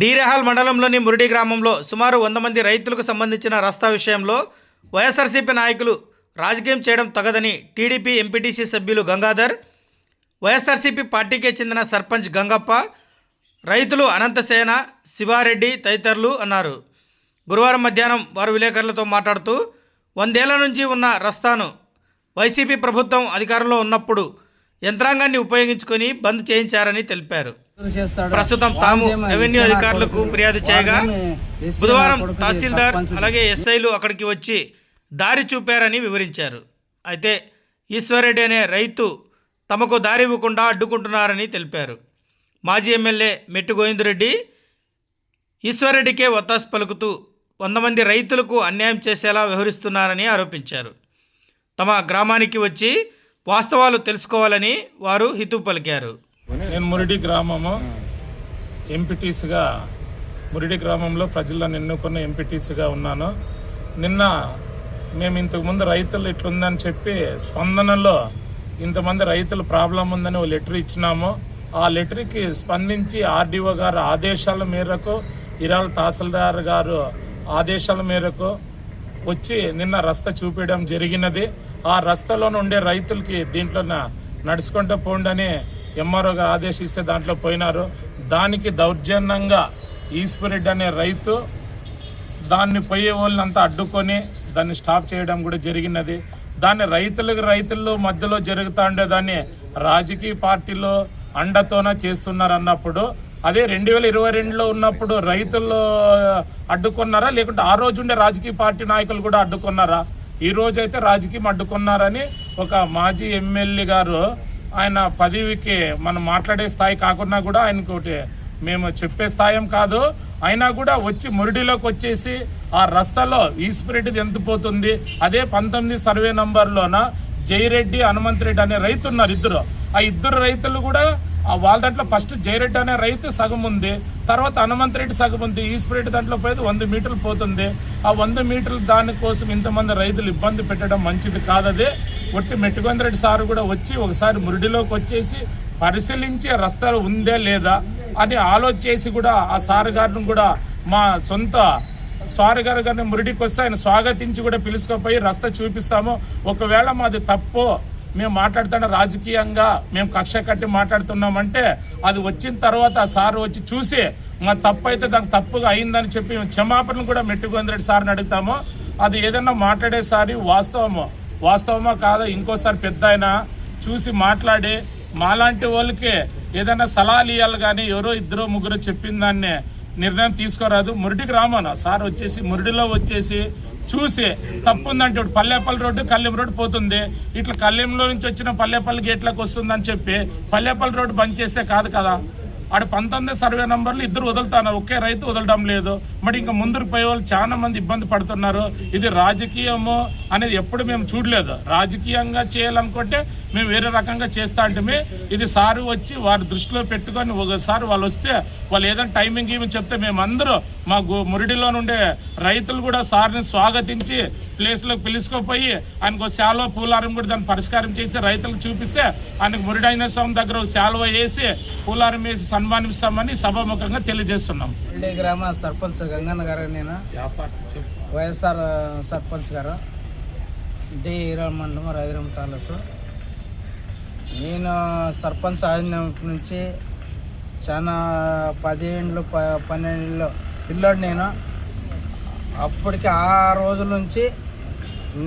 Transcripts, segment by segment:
డీరెహాల్ మండలంలోని మురిడి గ్రామంలో సుమారు వంద మంది రైతులకు సంబంధించిన రస్తా విషయంలో వైఎస్ఆర్సీపీ నాయకులు రాజకీయం చేయడం తగదని టీడీపీ ఎంపీటీసీ సభ్యులు గంగాధర్ వైఎస్ఆర్సీపీ పార్టీకే చెందిన సర్పంచ్ గంగప్ప రైతులు అనంతసేన శివారెడ్డి తదితరులు అన్నారు. గురువారం మధ్యాహ్నం వారు విలేకరులతో మాట్లాడుతూ వందేళ్ళ నుంచి ఉన్న రస్తాను వైసీపీ ప్రభుత్వం అధికారంలో ఉన్నప్పుడు యంత్రాంగాన్ని ఉపయోగించుకొని బంద్ చేయించారని తెలిపారు. ప్రస్తుతం తాము రెవెన్యూ అధికారులకు ఫిర్యాదు చేయగా బుధవారం తహసీల్దార్ అలాగే ఎస్ఐలు అక్కడికి వచ్చి దారి చూపారని వివరించారు. అయితే ఈశ్వర్రెడ్డి అనే రైతు తమకు దారి ఇవ్వకుండా అడ్డుకుంటున్నారని తెలిపారు. మాజీ ఎమ్మెల్యే మెట్టు గోవిందరెడ్డి ఈశ్వర్రెడ్డికే ఒత్తాసు పలుకుతూ వంద మంది రైతులకు అన్యాయం చేసేలా వ్యవహరిస్తున్నారని ఆరోపించారు. తమ గ్రామానికి వచ్చి వాస్తవాలు తెలుసుకోవాలని వారు హితు పలికారు. నేను మురిడి గ్రామము ఎంపీటీసీగా మురిడి గ్రామంలో ప్రజలను ఎన్నుకున్న ఎంపీటీసీగా ఉన్నాను. నిన్న మేము ఇంతకుముందు రైతులు ఇట్లుందని చెప్పి స్పందనలో ఇంతమంది రైతుల ప్రాబ్లం ఉందని ఓ లెటర్ ఇచ్చినాము. ఆ లెటర్కి స్పందించి ఆర్డీఓ గారు ఆదేశాల మేరకు ఇరాల తహసీల్దార్ గారు ఆదేశాల మేరకు వచ్చి నిన్న రస్త చూపించడం జరిగినది. ఆ రస్తలోనే ఉండే రైతులకి దీంట్లో నడుచుకుంటూ పోండని ఎంఆర్ఓ గారు ఆదేశిస్తే దాంట్లో పోయినారు. దానికి దౌర్జన్యంగా ఈశ్వరెడ్డి అనే రైతు దాన్ని పోయే వాళ్ళంతా అడ్డుకొని దాన్ని స్టాప్ చేయడం కూడా జరిగినది. దాన్ని రైతులకు రైతుల్లో మధ్యలో జరుగుతూ ఉండేదాన్ని రాజకీయ పార్టీలో అండతోన చేస్తున్నారు అన్నప్పుడు అదే రెండు వేల ఇరవై రెండులో ఉన్నప్పుడు రైతులు అడ్డుకున్నారా? లేకుంటే ఆ రోజు ఉండే రాజకీయ పార్టీ నాయకులు కూడా అడ్డుకున్నారా? ఈ అయితే రాజకీయం అడ్డుకున్నారని ఒక మాజీ ఎమ్మెల్యే గారు ఆయన పదవికి మనం మాట్లాడే స్థాయి కాకుండా కూడా ఆయనకు ఒకటి మేము చెప్పే స్థాయం కాదు. అయినా కూడా వచ్చి మురిడిలోకి వచ్చేసి ఆ రస్తాలో ఈశ్వరెడ్డిది ఎంత పోతుంది? అదే పంతొమ్మిది సర్వే నంబర్లోన జయరెడ్డి హనుమంత్ రెడ్డి అనే రైతు ఉన్నారు ఇద్దరు. ఆ ఇద్దరు రైతులు కూడా వాళ్ళ దాంట్లో ఫస్ట్ జయరెడ్డి అనే రైతు సగం ఉంది తర్వాత హనుమంత్ రెడ్డి సగం ఉంది ఈశ్వరెడ్డి దాంట్లో పోయేది వంద మీటర్లు పోతుంది. ఆ వంద మీటర్లు దానికోసం ఇంతమంది రైతులు ఇబ్బంది పెట్టడం మంచిది కాదది. ఒట్టి మెట్టుకొందరెడ్డి సారు కూడా వచ్చి ఒకసారి మురిడిలోకి వచ్చేసి పరిశీలించి రస్తా ఉందే లేదా అని ఆలోచేసి కూడా ఆ సార్ గారిని కూడా మా సొంత సారు గారు గారిని మురిడికి వస్తే ఆయన స్వాగతించి కూడా పిలుచుకోపోయి రస్తా చూపిస్తాము. ఒకవేళ మాది తప్పు మేము మాట్లాడుతున్న రాజకీయంగా మేము కక్ష కట్టి మాట్లాడుతున్నామంటే అది వచ్చిన తర్వాత ఆ సార్ వచ్చి చూసి మా తప్పు అయితే దానికి తప్పుగా అయిందని చెప్పి మేము క్షమాపణలు కూడా మెట్టుగొందరెడ్డి సార్ని అడుగుతాము. అది ఏదన్నా మాట్లాడేసారి వాస్తవమో వాస్తవమో కాదో ఇంకోసారి పెద్ద ఆయన చూసి మాట్లాడి మాలాంటి వాళ్ళకి ఏదైనా సలహాలు ఇవ్వాలి కానీ ఎవరో ఇద్దరు ముగ్గురు చెప్పిన దాన్ని నిర్ణయం తీసుకోరాదు. మురిడికి రామాను సార్ వచ్చేసి మురిడిలో వచ్చేసి చూసి తప్పు ఉందంటే ఇప్పుడు పల్లెపల్లి రోడ్డు కల్లెం రోడ్డు పోతుంది. ఇట్లా కల్లెంలో నుంచి వచ్చిన పల్లెపల్లి గేట్లకు వస్తుందని చెప్పి పల్లెపల్లి రోడ్డు బంద్ చేస్తే కాదు కదా. ఆడ పంతొమ్మిది సర్వే నంబర్లు ఇద్దరు వదులుతున్నారు. ఒకే రైతు వదలడం లేదు. మరి ఇంకా ముందుకు పోయే వాళ్ళు చాలా మంది ఇబ్బంది పడుతున్నారు. ఇది రాజకీయము అనేది ఎప్పుడు మేము చూడలేదు. రాజకీయంగా చేయాలనుకుంటే మేము వేరే రకంగా చేస్తా అంటే ఇది సారు వచ్చి వారి దృష్టిలో పెట్టుకొని ఒకసారి వాళ్ళు వస్తే వాళ్ళు ఏదైనా టైమింగ్ ఏమి చెప్తే మేమందరూ మా గు- మురిడిలో నుండే రైతులు కూడా సార్ని స్వాగతించి ప్లేస్లోకి పిలుచుకోపోయి ఆయనకు ఒక శాలువ పూలారం కూడా దాన్ని పరిష్కారం చేసి రైతులకు చూపిస్తే ఆయనకు మురిడైన స్వామి దగ్గర శాలువ వేసి పూలారం వేసి సన్మానిస్తామని సభాముఖంగా తెలియజేస్తున్నాం. గ్రామ సర్పంచ్ గంగన్న గారు నేను? వైఎస్ఆర్ సర్పంచ్ గారు. డి. ఈరాల మండలం రైదురం తాలూకు. నేను సర్పంచ్ అయినప్పటి నుంచి చాలా పదిహేళ్ళు ప పన్నెండులో పిల్లోడు నేను. అప్పటికి ఆ రోజుల నుంచి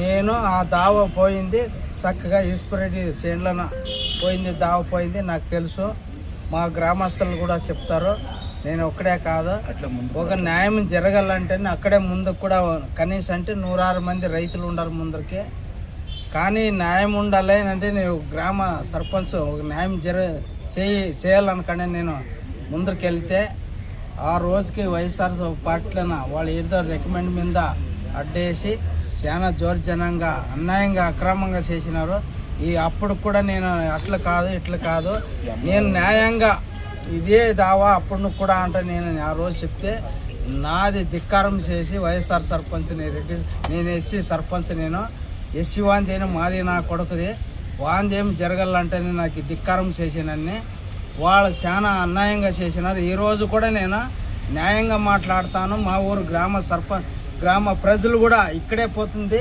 నేను ఆ దావ పోయింది చక్కగా ఈశ్వరెడ్డి చేనులన పోయింది దావ పోయింది నాకు తెలుసు. మా గ్రామస్తులు కూడా చెప్తారు నేను ఒక్కడే కాదు. ఒక న్యాయం జరగాలంటే అక్కడే ముందుకు కూడా కనీసం అంటే నూరారు మంది రైతులు ఉండాలి ముందరికి. కానీ న్యాయం ఉండాలి అంటే నేను గ్రామ సర్పంచ్ ఒక న్యాయం జర చేయి చేయాలనుకనే నేను ముందరికి వెళ్తే ఆ రోజుకి వైఎస్ఆర్ పార్టీలన వాళ్ళు ఏదో రికమెండ్ మీద అడ్డేసి చాలా జోర్జనంగా అన్యాయంగా అక్రమంగా చేసినారు. ఈ అప్పుడు కూడా నేను అట్లా కాదు ఇట్లా కాదు. నేను న్యాయంగా ఇదే దావా అప్పుడు కూడా అంటే నేను ఆ రోజు చెప్తే నాది ధిక్కారం చేసి వైఎస్ఆర్ సర్పంచ్ రెడ్డి నేను ఎస్సీ సర్పంచ్ నేను. ఎస్సీ వాందేను మాది నా కొడుకుది. వాందేం జరగాలంటేనే నాకు ధిక్కారం చేసినన్ని. వాళ్ళు చాలా అన్యాయంగా చేసినారు. ఈరోజు కూడా నేను న్యాయంగా మాట్లాడతాను. మా ఊరు గ్రామ సర్పంచ్ గ్రామ ప్రజలు కూడా ఇక్కడే పోతుంది.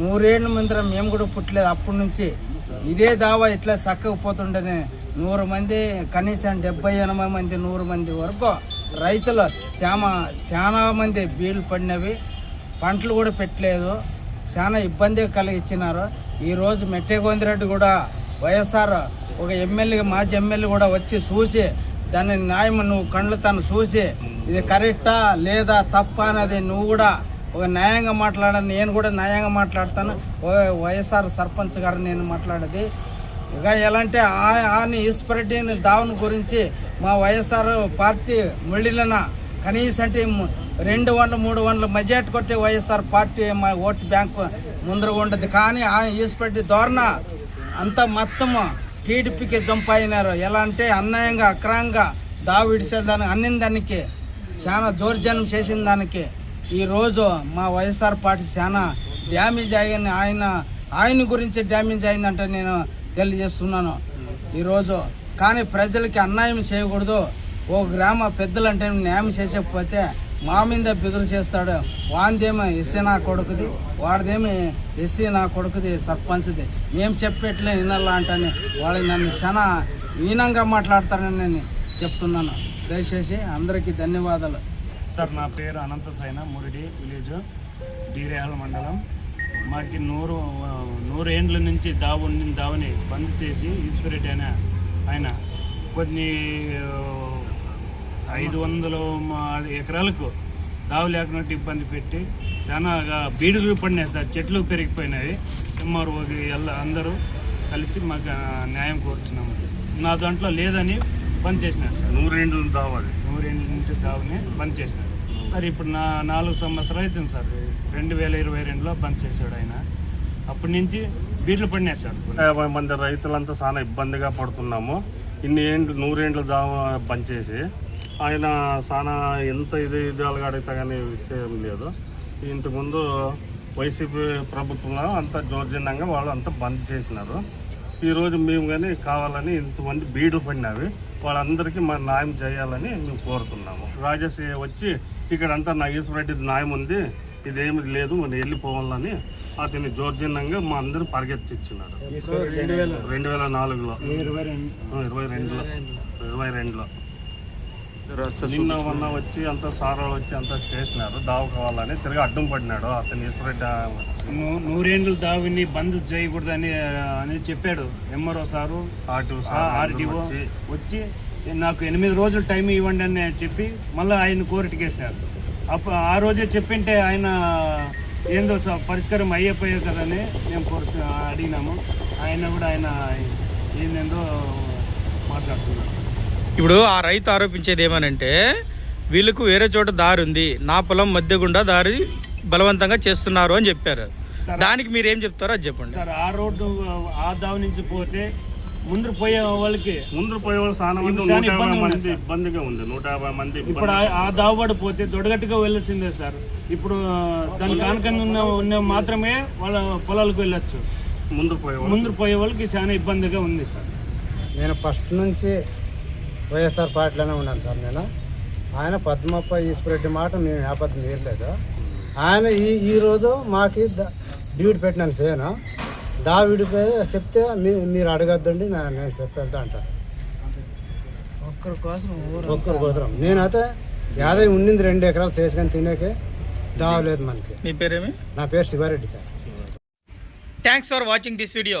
నూరేళ్ళ ముందర మేము కూడా పుట్టలేదు అప్పటి నుంచి. ఇదే దావా ఇట్లా చక్కగా పోతుండేనే నూరు మంది కనీసం డెబ్బై ఎనభై మంది నూరు మంది వరకు రైతులు శ్యామ చాలా మంది బీళ్ళు పడినవి. పంటలు కూడా పెట్టలేదు. చాలా ఇబ్బంది కలిగించినారు. ఈరోజు మెట్టేగోందిరెడ్డి కూడా వైఎస్ఆర్ ఒక ఎమ్మెల్యే మాజీ ఎమ్మెల్యే కూడా వచ్చి చూసి దాని న్యాయం నువ్వు కళ్ళు తను చూసి ఇది కరెక్టా లేదా తప్ప అనేది నువ్వు కూడా ఒక న్యాయంగా మాట్లాడాను నేను కూడా న్యాయంగా మాట్లాడతాను. ఓ- వైఎస్ఆర్ సర్పంచ్ గారు నేను మాట్లాడేది. ఇక ఎలా అంటే ఆని ఈశ్వరెడ్డిని దావుని గురించి మా వైఎస్ఆర్ పార్టీ ముళ్ళిన కనీసం అంటే రెండు వందల మూడు వందల మెజార్టీ కొట్టే వైఎస్ఆర్ పార్టీ మా ఓటు బ్యాంకు ముందర ఉండదు. కానీ ఆ ఈశ్వరెడ్డి ధోరణ అంతా మొత్తం టీడీపీకి జంప్ అయినారు. ఎలా అంటే అన్యాయంగా అక్రమంగా దావు విడిచేదానికి అన్నిందానికి చాలా జోర్జనం చేసిన దానికి ఈరోజు మా వైఎస్ఆర్ పార్టీ చాలా డ్యామేజ్ అయ్యని ఆయన ఆయన గురించి డ్యామేజ్ అయిందంటే నేను తెలియజేస్తున్నాను. ఈరోజు కానీ ప్రజలకి అన్యాయం చేయకూడదు. ఓ గ్రామ పెద్దలంటే న్యాయం చేసకపోతే మా మీద బిగులు చేస్తాడు. వాందేమో ఎస్సీ నా కొడుకుది వాడిదేమి ఎస్సీ నా కొడుకుది సర్పంచ్ది. మేము చెప్పేట్లే వినాలా అంటని వాళ్ళు నన్ను చాలా హీనంగా మాట్లాడతారని నేను చెప్తున్నాను. దయచేసి అందరికీ ధన్యవాదాలు. సార్ నా పేరు అనంత సైన మురిడి విలేజ్ డీరేహాల మండలం. మాకి నూరు నూరు ఏండ్ల నుంచి దావు ఉండిన బంద్ చేసి ఈశ్వరెడ్డి అనే ఆయన కొన్ని ఐదు వందల ఎకరాలకు దావు లేకున్నట్టు ఇబ్బంది పెట్టి చాలా బీడులు పడినాయి సార్ చెట్లు పెరిగిపోయినాయి. సుమారు ఎల్ల అందరూ కలిసి మాకు న్యాయం కోరుతున్నాము. నా దాంట్లో లేదని బంద్ చేసినారు సార్. నూరేండ్లు దావాలి నూరేళ్ళ నుంచి దావుని బంద్ చేసినాడు మరి ఇప్పుడు నా నాలుగు సంవత్సరాలు అవుతుంది సార్. రెండు వేల ఇరవై రెండులో బంద్ చేశాడు ఆయన. అప్పటి నుంచి బీట్లు పడినాయి సార్. యాభై మంది రైతులంతా చాలా ఇబ్బందిగా పడుతున్నాము. ఇన్ని ఏండ్లు నూరేండ్లు దావ పనిచేసి ఆయన చాలా ఎంత ఇది ఇదాలుగా అడిగితే కానీ విషయం లేదు. ఇంతకుముందు వైసీపీ ప్రభుత్వంలో అంతా జోర్జన్యంగా వాళ్ళు అంతా బంద్ చేసినారు. ఈరోజు మేము కానీ కావాలని ఇంతమంది బీడు పడినవి వాళ్ళందరికీ మన న్యాయం చేయాలని మేము కోరుతున్నాము. రాజేష్ వచ్చి ఇక్కడ అంతా నాగేశ్వరరెడ్డి న్యాయం ఉంది ఇదేమి లేదు మనం వెళ్ళిపోవాలని అతన్ని జోర్జన్యంగా మా అందరూ పరిగెత్తిచ్చినారు. రెండు వేల నాలుగులో. ఇరవై రెండులో. ఇరవై రెండులో. నిన్న మొన్న వచ్చి అంతా సారాలు వచ్చి అంతా చేసినారు దావ కావాలని తిరిగి అడ్డం పడినాడు అతను ఈశ్వరెడ్డి నూరేండ్ల దావిని బంద్ చేయకూడదని అని చెప్పాడు ఎంఆర్ఓ సారు. ఆర్టీఓ వచ్చి. నాకు ఎనిమిది రోజులు టైం ఇవ్వండి అని చెప్పి మళ్ళీ ఆయన కోర్టుకి వేసినారు అప్పుడు ఆ రోజే చెప్పింటే ఆయన ఏందో పరిష్కారం అయ్యిపోయాయి కదని మేము కోర్టు అడిగినాము. ఆయన కూడా ఆయన ఏందేందో మాట్లాడుతున్నారు. ఇప్పుడు ఆ రైతు ఆరోపించేది ఏమనంటే వీళ్ళకు వేరే చోట దారి ఉంది నా పొలం మధ్య గుండా దారి బలవంతంగా చేస్తున్నారు అని చెప్పారు. దానికి మీరు ఏం చెప్తారో అది చెప్పండి. సార్ ఆ రోడ్డు ఆ దావి నుంచి పోతే ముందు పోయే వాళ్ళకి ముందు పోయే వాళ్ళు చాలా మంది నూట యాభై మంది ఇబ్బందిగా ఉంది నూట యాభై మంది ఇప్పుడు. ఆ- దావబడి పోతే దొడగట్టుగా వెళ్ళాల్సిందే సార్. ఇప్పుడు దాని కానుకని ఉన్న ఉన్న మాత్రమే వాళ్ళ పొలాలకు వెళ్ళొచ్చు. ముందు పోయే ముందు పోయే వాళ్ళకి చాలా ఇబ్బందిగా ఉంది సార్. నేను ఫస్ట్ నుంచి వైఎస్ఆర్ పార్టీలోనే ఉన్నాను సార్ నేను. ఆయన పద్మప్ప ఈశ్వరెడ్డి మాట మేము వ్యాపారం తీయలేదు ఆయన ఈ ఈరోజు మాకి డ్యూటీ పెట్టినాను సేను. దా విడిపోయి చెప్తే మీ మీరు అడగద్దండి నేను చెప్పేద్దా అంటారు ఒక్కరి కోసం ఒక్కరి కోసం నేనైతే యాదవ్ ఉండింది రెండు ఎకరాలు చేసుకొని తినేకే దావలేదు మనకి. మీ పేరేమి? నా పేరు Sivareddy sir. Thanks for watching this video